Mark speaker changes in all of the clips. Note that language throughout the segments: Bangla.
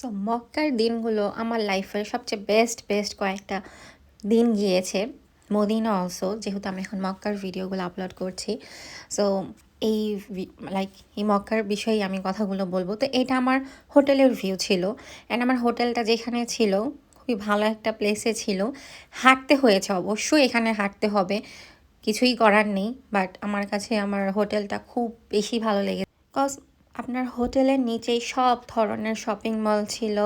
Speaker 1: সো মক্কার দিনগুলো আমার লাইফের সবচেয়ে বেস্ট বেস্ট কয়েকটা দিন গিয়েছে। মদিনা অলসো যেহেতু আমি এখন মক্কার ভিডিওগুলো আপলোড করছি। সো এই লাইক এই মক্কার বিষয়ে আমি কথাগুলো বলব। তো এটা আমার হোটেলের ভিউ ছিল। অ্যান্ড আমার হোটেলটা যেখানে ছিল, খুবই ভালো একটা প্লেসে ছিল। হাঁটতে হয়েছে অবশ্যই, এখানে হাঁটতে হবে। কিছুই করার নেই বাট আমার কাছে আমার হোটেলটা খুব বেশি ভালো লেগেছে। কজ আপনার হোটেলের নিচেই সব ধরনের শপিং মল ছিল।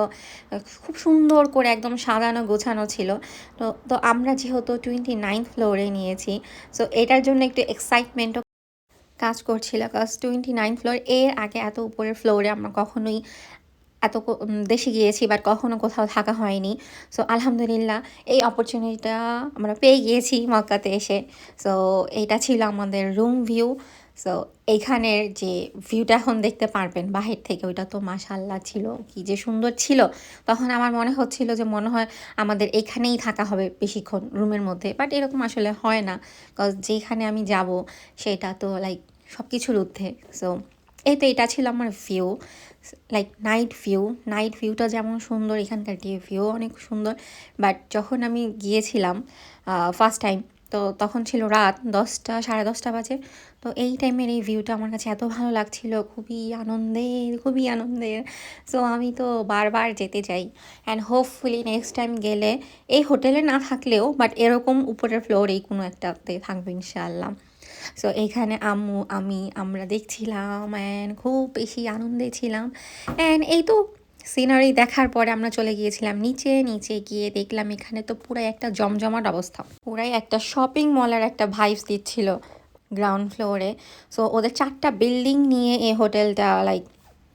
Speaker 1: খুব সুন্দর করে একদম সাজানো গোছানো ছিল। তো তো আমরা যেহেতু টোয়েন্টি নাইন্থ ফ্লোরে নিয়েছি সো এটার জন্য একটু এক্সাইটমেন্টও কাজ করছিল। কাজ টোয়েন্টি নাইন ফ্লোর এর আগে এত উপরের ফ্লোরে আমরা কখনোই এত দেশে গিয়েছি বাট কখনো কোথাও থাকা হয়নি। সো আলহামদুলিল্লাহ, এই অপরচুনিটিটা আমরা পেয়ে গিয়েছি মক্কাতে এসে। সো এইটা ছিল আমাদের রুম ভিউ সো এইখানের যে ভিউটা এখন দেখতে পারবেন, বাহির থেকে, ওইটা তো মাশাল্লাহ ছিল, কি যে সুন্দর ছিল। তখন আমার মনে হচ্ছিল যে মনে হয় আমাদের এখানেই থাকা হবে বেশিক্ষণ রুমের মধ্যে বাট এরকম আসলে হয় না কজ যেখানে আমি যাব, সেটা তো লাইক সব কিছুর ঊর্ধ্বে। সো এই তো এটা ছিল আমার view like night view night ভিউটা যেমন সুন্দর, এখানকার ভিউ অনেক সুন্দর বাট যখন আমি গিয়েছিলাম ফার্স্ট টাইম তো তখন ছিল রাত দশটা, সাড়ে দশটা বাজে। তো এই টাইমের এই ভিউটা আমার কাছে এত ভালো লাগছিল, খুবই আনন্দের খুবই আনন্দের সো আমি তো বারবার যেতে চাই। অ্যান্ড হোপফুলি নেক্সট টাইম গেলে, এই হোটেলে না থাকলেও বাট এরকম উপরের ফ্লোরেই কোনো একটাতে থাকবে ইনশাআল্লাহ। সো এইখানে আম্মু, আমি, আমরা দেখছিলাম অ্যান্ড খুব বেশি আনন্দে ছিলাম। অ্যান্ড এই তো সিনারি দেখার পরে আমরা চলে গিয়েছিলাম নিচে নিচে গিয়ে দেখলাম এখানে তো পুরাই একটা জমজমাট অবস্থা। পুরাই একটা শপিং মলের একটা ভাইবস দিচ্ছিল গ্রাউন্ড ফ্লোরে সো ওদের চারটা বিল্ডিং নিয়ে এই হোটেলটা লাইক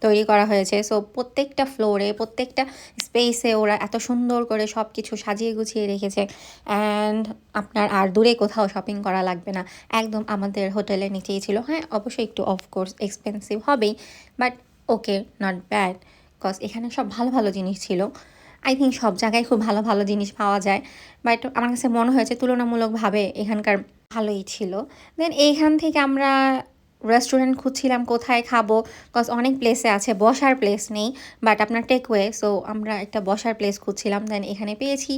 Speaker 1: তৈরি করা হয়েছে। সো প্রত্যেকটা ফ্লোরে প্রত্যেকটা স্পেসে ওরা এত সুন্দর করে সব কিছু সাজিয়ে গুছিয়ে রেখেছে। অ্যান্ড আপনার আর দূরে কোথাও শপিং করা লাগবে না। একদম আমাদের হোটেলের নিচেই ছিল। হ্যাঁ অবশ্যই একটু অফকোর্স এক্সপেন্সিভ হবেই but okay not bad cause এখানে সব ভালো ভালো জিনিস ছিল। আই থিঙ্ক সব জায়গায় খুব ভালো ভালো জিনিস পাওয়া যায়। বাট আমার কাছে মনে হয়েছে তুলনামূলকভাবে এখানকার ভালোই ছিল। দেন এইখান থেকে আমরা রেস্টুরেন্ট খুঁজছিলাম, কোথায় খাব? কজ অনেক প্লেসে আছে, বসার প্লেস নেই। বাট আপনার টেকওয়ে সো আমরা একটা বসার প্লেস খুঁজছিলাম দেন এখানে পেয়েছি।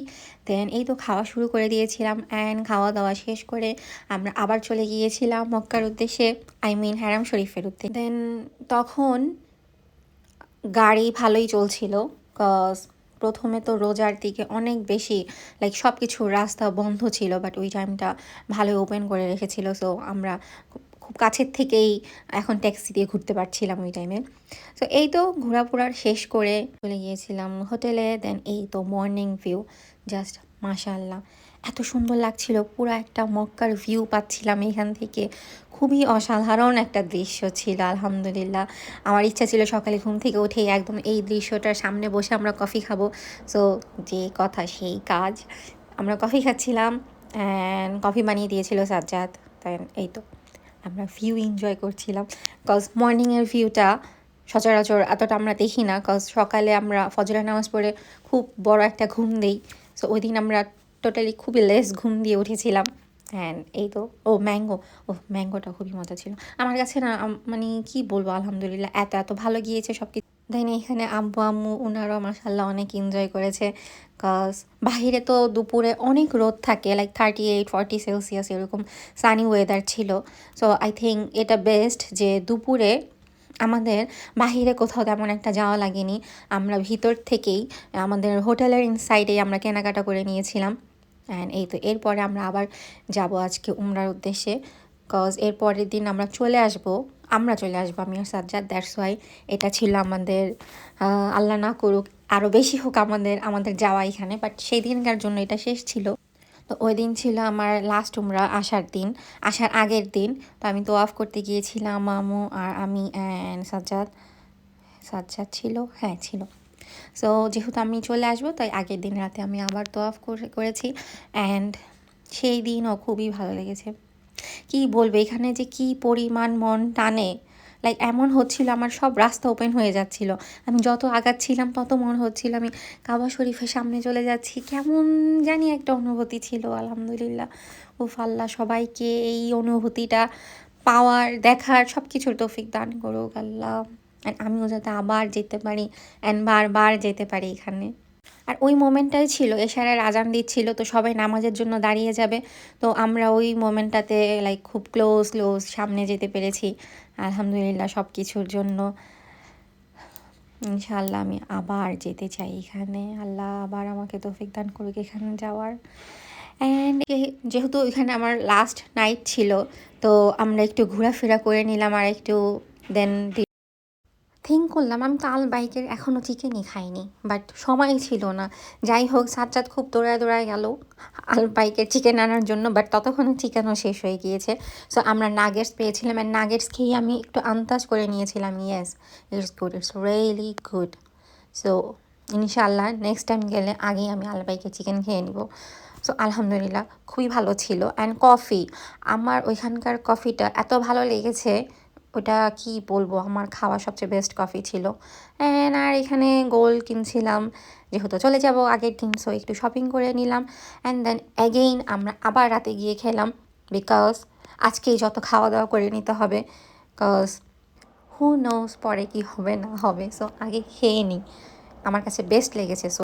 Speaker 1: দেন এই তো খাওয়া শুরু করে দিয়েছিলাম অ্যান্ড খাওয়া দাওয়া শেষ করে আমরা আবার চলে গিয়েছিলাম মক্কার উদ্দেশ্যে আই মিন হ্যারাম শরীফের উদ্দেশ্যে। দেন তখন গাড়ি ভালোই চলছিল কজ প্রথমে তো রোজার দিকে অনেক বেশি লাইক সব কিছু রাস্তা বন্ধ ছিল বাট ওই টাইমটা ভালোই ওপেন করে রেখেছিল সো আমরা খুব- কাছের থেকেই এখন ট্যাক্সি দিয়ে ঘুরতে পারছিলাম ওই টাইমে সো এই তো ঘোরাফোরার শেষ করে চলে গিয়েছিলাম হোটেলে দেন এই তো মর্নিং ভিউ জাস্ট মাশাল্লাহ এত সুন্দর লাগছিল, পুরো একটা মক্কার ভিউ পাচ্ছিলাম এখান থেকে। খুবই অসাধারণ একটা দৃশ্য ছিল, আলহামদুলিল্লাহ। আমার ইচ্ছা ছিল সকালে ঘুম থেকে উঠেই একদম এই দৃশ্যটার সামনে বসে আমরা কফি খাব। সো যে কথা সেই কাজ। আমরা কফি খাচ্ছিলাম অ্যান্ড কফি বানিয়ে দিয়েছিল সাজ্জাদ। তাই এই তো, আমরা ভিউ এনজয় করছিলাম। কজ মর্নিংয়ের ভিউটা সচরাচর এতটা আমরা দেখি না। কজ সকালে আমরা ফজরের নামাজ পড়ে খুব বড় একটা ঘুম দিই। সো ওই দিন আমরা টোটালি খুবই লেস ঘুম দিয়ে উঠেছিলাম। হ্যাঁ এই তো, ও ম্যাঙ্গো ও ম্যাঙ্গোটা খুবই মজা ছিল। আমার কাছে না মানে কি বলব, আলহামদুলিল্লাহ, এত এত ভালো গিয়েছে সব কিছু দেন এখানে আব্বু, আম্মু ওনারাও মাসাল্লাহ অনেক এনজয় করেছে। কজ বাহিরে তো দুপুরে অনেক রোদ থাকে like thirty eight forty Celsius এরকম সানি ওয়েদার ছিল। সো আই থিঙ্ক এটা বেস্ট যে দুপুরে আমাদের বাহিরে কোথাও তেমন একটা যাওয়া লাগেনি। আমরা ভিতর থেকেই, আমাদের হোটেলের ইনসাইডেই আমরা কেনাকাটা করে নিয়েছিলাম। অ্যান্ড এই তো, এরপরে আমরা আবার যাব আজকে উমরার উদ্দেশ্যে। কজ এর পরের দিন আমরা চলে আসব, আমরা চলে আসব আমি আর সাজ্জাদ দ্যাটস ওয়াই এটা ছিল আমাদের আল্লাহ না করুক আরও বেশি হোক আমাদের আমাদের যাওয়া এখানে। বাট সেই দিনকার জন্য এটা শেষ ছিল। তো ওই দিন ছিল আমার লাস্ট উমরা আসার দিন আসার আগের দিন। তো আমি তো অফ করতে গিয়েছিলাম, মামু আর আমি অ্যান্ড সাজ্জাদ। সাজ্জাদ ছিল? হ্যাঁ ছিল। সো যেহেতু আমি চলে আসব, তাই আগের দিন রাতে আমি আবার তো অফ করেছি। অ্যান্ড সেই দিনও খুবই ভালো লেগেছে। কি বলব, এখানে যে কি পরিমাণ মন টানে লাইক এমন হচ্ছিল, আমার সব রাস্তা ওপেন হয়ে যাচ্ছিল। আমি যত আগাচ্ছিলাম, তত মনে হচ্ছিল। আমি কাবা শরীফের সামনে চলে যাচ্ছি। কেমন জানি একটা অনুভূতি ছিল, আলহামদুলিল্লাহ। ও আল্লাহ, সবাইকে এই অনুভূতিটা, পাওয়ার, দেখার সব কিছুর তৌফিক দান করুক আল্লাহ। অ্যান্ড আমিও যাতে আবার যেতে পারি অ্যান্ড বারবার যেতে পারি এখানে। আর ওই মোমেন্টটাই ছিল, এশারের আজান দিচ্ছিল, তো সবাই নামাজের জন্য দাঁড়িয়ে যাবে। তো আমরা ওই মোমেন্টটাতে লাইক খুব ক্লোজ ক্লোজ সামনে যেতে পেরেছি। আলহামদুলিল্লাহ সব কিছুর জন্য। ইনশাআল্লাহ আমি আবার যেতে চাই এখানে। আল্লাহ আবার আমাকে তৌফিক দান করুক এখানে যাওয়ার। অ্যান্ড যেহেতু এখানে আমার লাস্ট নাইট ছিল, তো আমরা একটু ঘোরাফেরা করে নিলাম আর একটু দেন থিঙ্ক করলাম, আমি তো আল বাইকের এখনও চিকেনই খাইনি বাট সময় ছিল না। যাই হোক, সাজ্জাদ খুব দৌড়ায় দৌড়ায় গেল আল বাইকের চিকেন আনার জন্য বাট ততক্ষণে চিকেনও শেষ হয়ে গিয়েছে। সো আমরা নাগেটস পেয়েছিলাম অ্যান্ড নাগেটস খেয়ে আমি একটু আন্দাজ করে নিয়েছিলাম yes it's good it's really good so ইনশাআল্লাহ নেক্সট টাইম গেলে আগেই আমি আল বাইকের চিকেন খেয়ে নিব। সো আলহামদুলিল্লাহ, খুবই ভালো ছিল। অ্যান্ড কফি আমার ওইখানকার কফিটা এত ভালো লেগেছে ওটা কি বলব? আমার খাওয়া সবচেয়ে বেস্ট কফি ছিল। অ্যান্ড আর এখানে গোল কিনছিলাম, যেহেতু চলে যাব, আগের দিন সো একটু শপিং করে নিলাম। অ্যান্ড দেন অ্যাগেইন আমরা আবার রাতে গিয়ে খেলাম বিকজ আজকেই যত খাওয়া দাওয়া করে নিতে হবে বিকজ হু নোস পরে কি হবে না হবে। সো আগে খেয়ে নিই আমার কাছে বেস্ট লেগেছে সো